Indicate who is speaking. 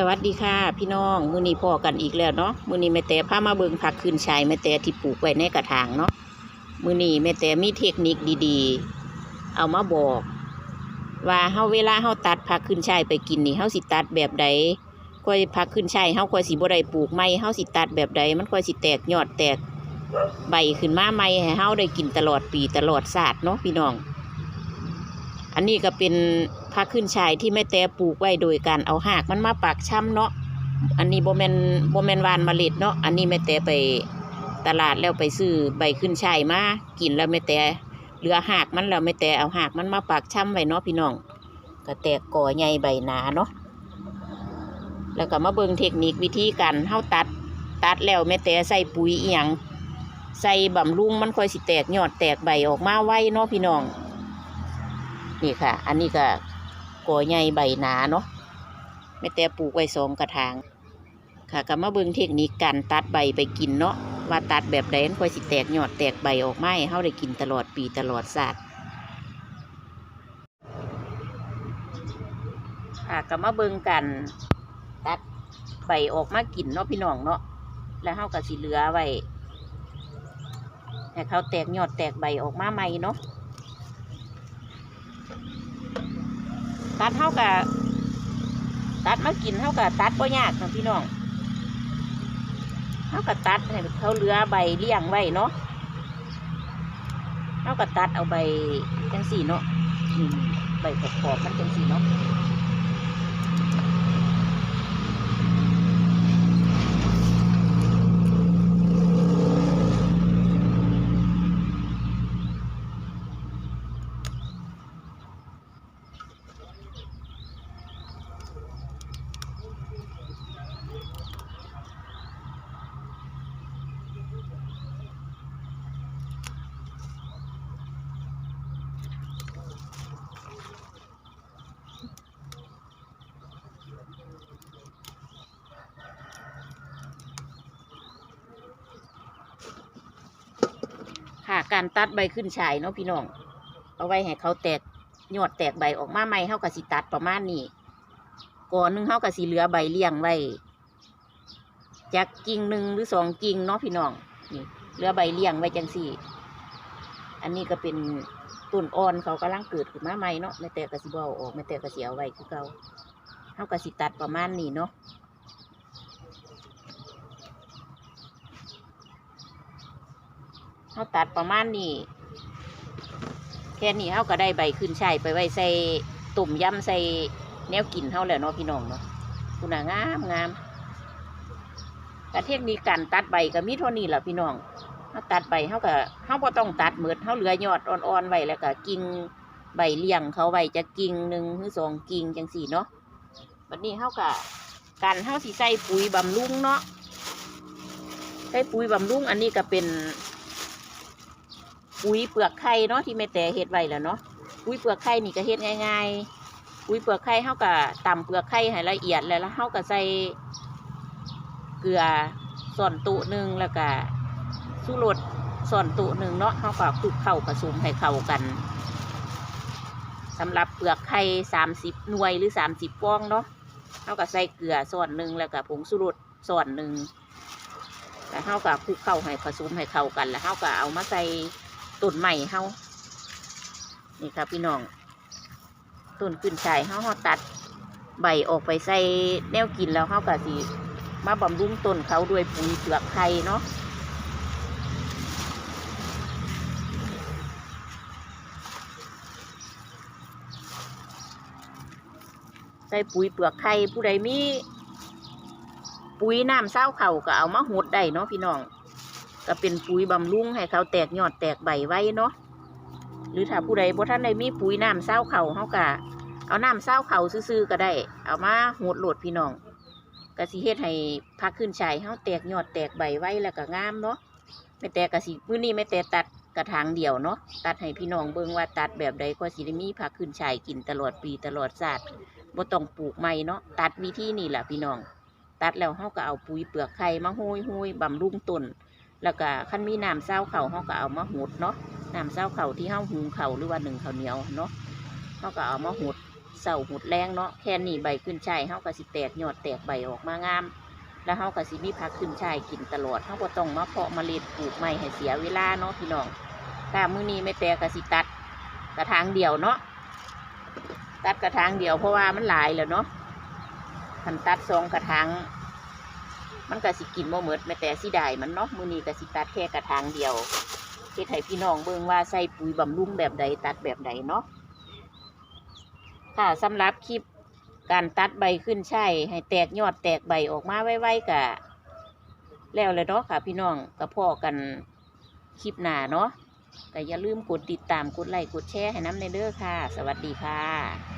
Speaker 1: สวัสดีค่ะ พี่น้องมือนี้พอกันอีกแล้วเนาะมือนี้แม่แต่พามาเบิงผักขึ้นชายแม่แต่ที่ปลูกไว้ในกระถางเนาะมือนี้แม่แต่มีเทคนิคดีๆ เอามาบอก ว่าเฮาเวลาเฮาตัดผักขึ้นชายไปกินนี่เฮาสิตัดแบบใดค่อยผักขึ้นชายเฮาค่อยสิบ่ได้ปลูกใหม่เฮาสิตัดแบบใดมันค่อยสิแตกยอดแตกใบขึ้นมาใหม่ให้เฮาได้กินตลอดปีตลอดศาสตร์เนาะพี่น้อง อันนี้ก็เป็น ผักขึ้นชายที่แม่แต่ปลูกไว้โดยการเอาหากมันมาปักช้ำเนาะอันนี้โบแมนโบแมนวานเมล็ดเนาะอันนี้แม่แต่ไปตลาดแล้วไปซื้อใบขึ้นชายมากินแล้วแม่แต่เหลือหากมันแล้วแม่แต่เอาหากมันมาปักช้ำไว้เนาะพี่น้องก็แตกก่อใหญ่ใบหนาเนาะแล้วก็มาเบิ่งเทคนิควิธีการเฮาตัดตัดแล้วแม่แต่ใส่ปุ๋ยอียงใส่บำรุงมันค่อยสิแตกยอดแตกใบออกมาไว้เนาะพี่น้อง นี่ค่ะ อันนี้ก็ ก่อใหญ่ใบหนาเนาะไม่แต่ปลูกไว้สองกระถาง ค่ะก็มาเบิ่งเทคนิคการตัดใบไปกินเนาะว่าตัดแบบใดมันค่อยสิแตกยอดแตกใบออกไมาให้เฮาได้กินตลอดปีตลอดศาสตร์ค่ะก็มาเบิ่งกันตัดใบออกมากินเนาะพี่น้องเนาะแล้วเฮาก็สิเหลือไว้ให้เขาแตกยอดแตกใบออกมาใหม่เนาะ ตัดเท่ากับตัดมากินเท่ากับตัดก็ยากนะพี่น้องเท่ากับตัดให้เขาเหลือใบเลี้ยงไว้เนาะเท่ากับตัดเอาใบจังสี่เนาะใบขอบๆมันจังสี่เนาะ ค่ะ การตัดใบขึ้นชายเนาะพี่น้อง เอาไว้ให้เขาแตกยอดแตกใบออกมาใหม่เฮากับสิตัดประมาณนี้ก่อนหนึงเฮากับสิเหลือใบเลี้ยงไว้จากกิ่งหนึ่งหรือสองกิ่งเนาะพี่น้องนี่เหลือใบเลี้ยงไว้จังสี่ อันนี้ก็เป็นต้นอ่อนเขากำลังเกิดขึ้นมาใหม่เนาะไม่แต่กระสิบเอาออกไม่แต่กระสิเอาไว้คือเก่าเฮากระสิตัดประมาณนี้เนาะ เฮาตัดประมาณนี้แค่นี้เฮาก็ได้ใบขึ้นช่ายไปไว้ใส่ตุ่มย่ำใส่แนวกินเฮาแล้วเนาะพี่น้องเนาะคุณงามงามแต่เทคนิคการตัดใบก็มีเท่านี้แหละพี่น้องเฮาตัดใบเฮาก็เฮาบ่ต้องตัดเหมือดเฮาเหลือยอดอ่อนๆไว้แล้วก็กิ่งใบเลี้ยงเขาไว้จะกิ่งหนึ่งหรือสองกิ่งจังสี่เนาะบัดนี้เฮาก็การเฮาสิใส่ปุ๋ยบำรุงเนาะใส่ปุ๋ยบำรุงอันนี้ก็เป็น ปุ๋ยเปลือกไข่เนาะที่แม่แต่เฮ็ดไว้แล้วเนาะปุ๋ยเปลือกไข่นี่ก็เฮ็ดง่ายๆปุ๋ยเปลือกไข่เฮาก็ตำเปลือกไข่ให้ละเอียดแล้วแล้วเฮาก็ใส่เกลือส่วนตุหนึ่งแล้วก็สูรสส่วนตุหนึ่งเนาะเฮาก็คลุกเข้าผสมให้เข้ากันสำหรับเปลือกไข่สามสิบหน่วยหรือสามสิบฟองเนาะเฮาก็ใส่เกลือส่วนหนึ่งแล้วก็ผงสูรสส่วนหนึ่งแล้วเฮาก็คลุกเข้าให้ผสมให้เข้ากัน แล้วเฮาก็เอามาใส่ ต้นใหม่เฮานี่ครับพี่น้องต้นขึ้นชายเฮาเฮาตัดใบออกไปใส่แนวกินแล้วเฮาก็สิมาบำรุงต้นเขาด้วยปุ๋ยเปลือกไข่เนาะใส่ปุ๋ยเปลือกไข่ผู้ใดมี ปุ๋ยน้ำเศร้าเข่าก็เอามาหดได้เนาะพี่น้อง ก็เป็นปุ๋ยบำรุงให้เขาแตกยอดแตกใบไว้เนาะหรือถ้าผู้ใดบ่ท่านใดมีปุ๋ยน้ำเศร้าเขาเขาก็เอาน้ำเศร้าเขาซื่อๆก็ได้ เอามาโหดโหลดพี่น้องก็สิเฮ็ดให้พักขึ้นชายเขาแตกยอดแตกใบไว้แล้วก็งามเนาะไม่แต่กะสิมื้อนี้ไม่แต่ตัดกระถางเดียวเนาะตัดให้พี่น้องเบิ่งว่าตัดแบบใดก็สิได้มีพักขึ้นชายกินตลอดปีตลอดชาสติบ่ต้องปลูกใหม่เนาะตัดวิธีนี่แหละพี่น้อง ตัดแล้วเขาก็เอาปุ๋ยเปลือกไข่มาโห้ยห้ยบำรุงต้น แล้วก็ขั้นมีน้ำเศร้าเข่าเขาก็เอามาหดเนาะน้ำเศร้าเข่าที่เฮาหุงเข่าหรือว่าหนึ่งเข้าเหนียวเนาะเขาก็เอามาหดเสาหุดแรงเนาะแค่นี้ใบขึ้นช่ายเฮาก็สิแตกยอดแตกใบออกมางาม แล้วเฮาก็สิมีผักขึ้นช่ายกินตลอดเฮาบ่ต้องมาเพาะเมล็ดปลูกใหม่ให้เสียเวลาเนาะพี่น้องถ้ามื้อนี้แม่แต่ก็สิตัดกระถางเดียวเนาะตัดกระถางเดียวเพราะว่ามันหลายแล้วเนาะคันตัดสองกระถาง มันก็สิกินบ่หมดแม่แต่สิได้มันเนาะมือนี้ก็สิตัดแค่กระถางเดียวเฮ็ดให้พี่น้องเบิ่งว่าใส่ปุ๋ยบำรุงแบบใดตัดแบบใดเนาะค่ะสำหรับคลิปการตัดใบขึ้นใช่ให้แตกยอดแตกใบออกมาไวๆกะแล้วเลยเนาะค่ะพี่น้องกับพ่อกันคลิปหน้าเนาะแต่อย่าลืมกดติดตามกดไลค์กดแชร์ให้น้ำในเด้อค่ะ สวัสดีค่ะ